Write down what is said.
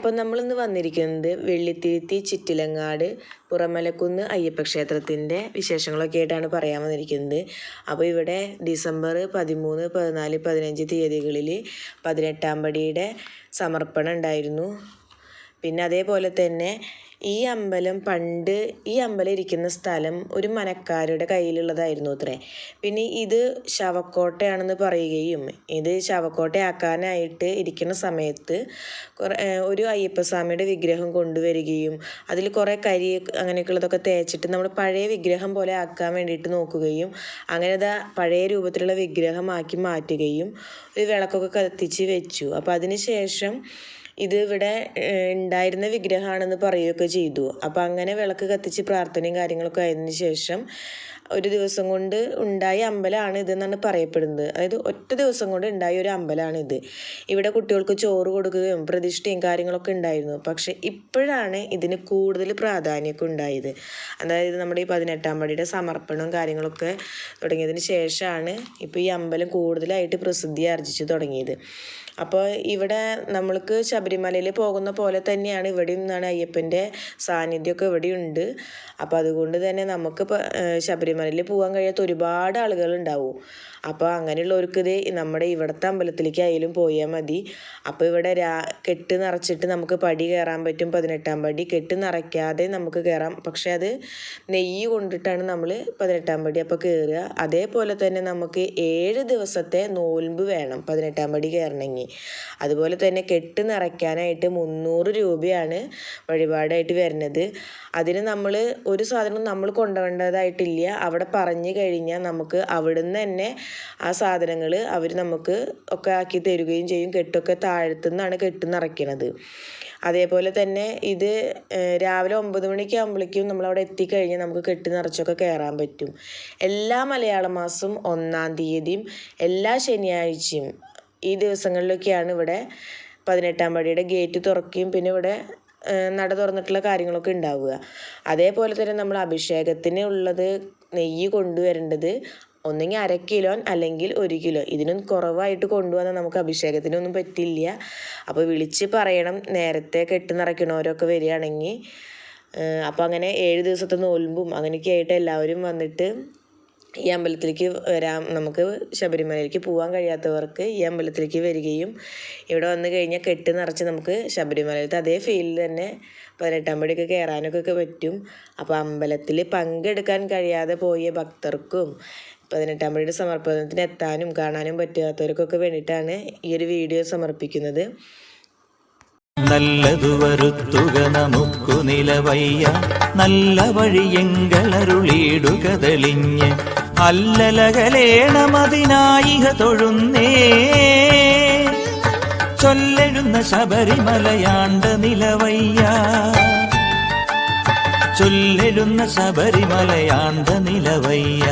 അപ്പം നമ്മളിന്ന് വന്നിരിക്കുന്നത് വെള്ളിത്തിരുത്തി ചിറ്റിലങ്ങാട് പുറമലക്കുന്ന് അയ്യപ്പ ക്ഷേത്രത്തിന്റെ വിശേഷങ്ങളൊക്കെ ആയിട്ടാണ് പറയാൻ വന്നിരിക്കുന്നത്. അപ്പോൾ ഇവിടെ ഡിസംബർ പതിമൂന്ന് പതിനാല് പതിനഞ്ച് തീയതികളിൽ പതിനെട്ടാം പടിയുടെ സമർപ്പണം ഉണ്ടായിരുന്നു. പിന്നെ അതേപോലെ തന്നെ ഈ അമ്പലം പണ്ട് ഈ അമ്പലം ഇരിക്കുന്ന സ്ഥലം ഒരു മനക്കാരുടെ കയ്യിലുള്ളതായിരുന്നു അത്രേ. പിന്നെ ഇത് ശവക്കോട്ടയാണെന്ന് പറയുകയും ഇത് ശവക്കോട്ടയാക്കാനായിട്ട് ഇരിക്കുന്ന സമയത്ത് ഒരു അയ്യപ്പസ്വാമിയുടെ വിഗ്രഹം കൊണ്ടുവരികയും അതിൽ കുറേ കരി അങ്ങനെയൊക്കെയുള്ളതൊക്കെ തേച്ചിട്ട് നമ്മൾ പഴയ വിഗ്രഹം പോലെ ആക്കാൻ വേണ്ടിയിട്ട് നോക്കുകയും അങ്ങനെ അത് പഴയ രൂപത്തിലുള്ള വിഗ്രഹമാക്കി മാറ്റുകയും ഒരു വിളക്കൊക്കെ കത്തിച്ച് വെച്ചു. അപ്പോൾ അതിന് ശേഷം ഇത് ഇവിടെ ഉണ്ടായിരുന്ന വിഗ്രഹമാണെന്ന് പറയുകയൊക്കെ ചെയ്തു. അപ്പോൾ അങ്ങനെ വിളക്ക് കത്തിച്ച് പ്രാർത്ഥനയും കാര്യങ്ങളൊക്കെ ആയതിന് ശേഷം ഒരു ദിവസം കൊണ്ട് ഉണ്ടായ അമ്പലമാണ് ഇതെന്നാണ് പറയപ്പെടുന്നത്. അതായത് ഒറ്റ ദിവസം കൊണ്ട് ഉണ്ടായ ഒരു ഇത്. ഇവിടെ കുട്ടികൾക്ക് ചോറ് കൊടുക്കുകയും പ്രതിഷ്ഠയും കാര്യങ്ങളൊക്കെ ഉണ്ടായിരുന്നു. പക്ഷേ ഇപ്പോഴാണ് ഇതിന് കൂടുതൽ പ്രാധാന്യമൊക്കെ ഉണ്ടായത്. അതായത് നമ്മുടെ ഈ പതിനെട്ടാം പടിയുടെ സമർപ്പണവും കാര്യങ്ങളൊക്കെ തുടങ്ങിയതിന് ശേഷമാണ് ഇപ്പോൾ ഈ അമ്പലം കൂടുതലായിട്ട് പ്രസിദ്ധി ആർജിച്ചു തുടങ്ങിയത്. അപ്പോൾ ഇവിടെ നമ്മൾക്ക് ശബരിമലയിൽ പോകുന്ന പോലെ തന്നെയാണ് ഇവിടെ നിന്നാണ് അയ്യപ്പന്റെ സാന്നിധ്യമൊക്കെ ഇവിടെയുണ്ട്. അപ്പോൾ അതുകൊണ്ട് തന്നെ നമുക്ക് ശബരിമലയിൽ പോകാൻ കഴിയാത്ത ഒരുപാട് ആളുകൾ ഉണ്ടാവും. അപ്പോൾ അങ്ങനെയുള്ളവർക്ക് ഇത് നമ്മുടെ ഇവിടുത്തെ അമ്പലത്തിലേക്ക് ആയാലും പോയാൽ മതി. അപ്പോൾ ഇവിടെ രാ കെട്ട് നിറച്ചിട്ട് നമുക്ക് പടി കയറാൻ പറ്റും പതിനെട്ടാം പടി. കെട്ട് നിറയ്ക്കാതെ നമുക്ക് കയറാം. പക്ഷേ അത് നെയ്യ് കൊണ്ടിട്ടാണ് നമ്മൾ പതിനെട്ടാം പടി അപ്പോൾ കയറുക. അതേപോലെ തന്നെ നമുക്ക് ഏഴ് ദിവസത്തെ നോൽമ്പ് വേണം പതിനെട്ടാം പടി കയറണമെങ്കിൽ. അതുപോലെ തന്നെ കെട്ട് നിറയ്ക്കാനായിട്ട് മുന്നൂറ് രൂപയാണ് വഴിപാടായിട്ട് വരുന്നത്. അതിന് നമ്മൾ ഒരു സാധനം നമ്മൾ കൊണ്ടുപോകേണ്ടതായിട്ടില്ല അവിടെ പറഞ്ഞു കഴിഞ്ഞാൽ നമുക്ക് അവിടുന്ന് തന്നെ ആ സാധനങ്ങൾ അവർ നമുക്ക് ഒക്കെ ആക്കി തരുകയും ചെയ്യും. കെട്ടൊക്കെ താഴത്തുനിന്നാണ് കെട്ട് നിറയ്ക്കണത്. അതേപോലെ തന്നെ ഇത് രാവിലെ ഒമ്പത് മണിക്ക് ആകുമ്പോഴേക്കും നമ്മളവിടെ എത്തിക്കഴിഞ്ഞാൽ നമുക്ക് കെട്ട് നിറച്ചൊക്കെ കയറാൻ പറ്റും. എല്ലാ മലയാള മാസം ഒന്നാം തീയതിയും എല്ലാ ശനിയാഴ്ചയും ഈ ദിവസങ്ങളിലൊക്കെയാണ് ഇവിടെ പതിനെട്ടാം പടിയുടെ ഗേറ്റ് തുറക്കുകയും പിന്നെ ഇവിടെ നട തുറന്നിട്ടുള്ള കാര്യങ്ങളൊക്കെ ഉണ്ടാവുക. അതേപോലെ തന്നെ നമ്മൾ അഭിഷേകത്തിന് ഉള്ളത് നെയ്യ് കൊണ്ടുവരേണ്ടത് ഒന്നെങ്കിൽ അര കിലോ അല്ലെങ്കിൽ ഒരു കിലോ. ഇതിനും കുറവായിട്ട് കൊണ്ടുവന്നാൽ നമുക്ക് അഭിഷേകത്തിനൊന്നും പറ്റില്ല. അപ്പോൾ വിളിച്ച് പറയണം. നേരത്തെ കെട്ട് നിറയ്ക്കണവരൊക്കെ വരികയാണെങ്കിൽ അപ്പോൾ അങ്ങനെ ഏഴ് ദിവസത്തെ നോൽമ്പും അങ്ങനെയൊക്കെ ആയിട്ട് എല്ലാവരും വന്നിട്ട് ഈ അമ്പലത്തിലേക്ക് വരാം. നമുക്ക് ശബരിമലയിലേക്ക് പോകാൻ കഴിയാത്തവർക്ക് ഈ അമ്പലത്തിലേക്ക് വരികയും ഇവിടെ വന്നു കഴിഞ്ഞാൽ കെട്ട് നിറച്ച് നമുക്ക് ശബരിമലയിലത്തെ അതേ ഫീലിൽ തന്നെ പതിനെട്ടാം പടിയൊക്കെ കയറാനൊക്കെ പറ്റും. അപ്പോൾ അമ്പലത്തിൽ പങ്കെടുക്കാൻ കഴിയാതെ പോയ ഭക്തർക്കും പതിനെട്ടാം പടിയുടെ സമർപ്പണത്തിന് എത്താനും കാണാനും പറ്റാത്തവർക്കൊക്കെ വേണ്ടിയിട്ടാണ് ഈ ഒരു വീഡിയോ സമർപ്പിക്കുന്നത്. നല്ലതു വരുത്തുക നമുക്കു നിലവയ്യ. നല്ല വഴിയെങ്കളരുളിയിടുക തെളിഞ്ഞ്. അല്ലലകലേണമതിനായിക തൊഴുന്നേ. ചൊല്ലെഴുന്ന ശബരിമലയാണ്ട നിലവയ്യ. ചൊല്ലെഴുന്ന ശബരിമലയാണ്ട നിലവയ്യ.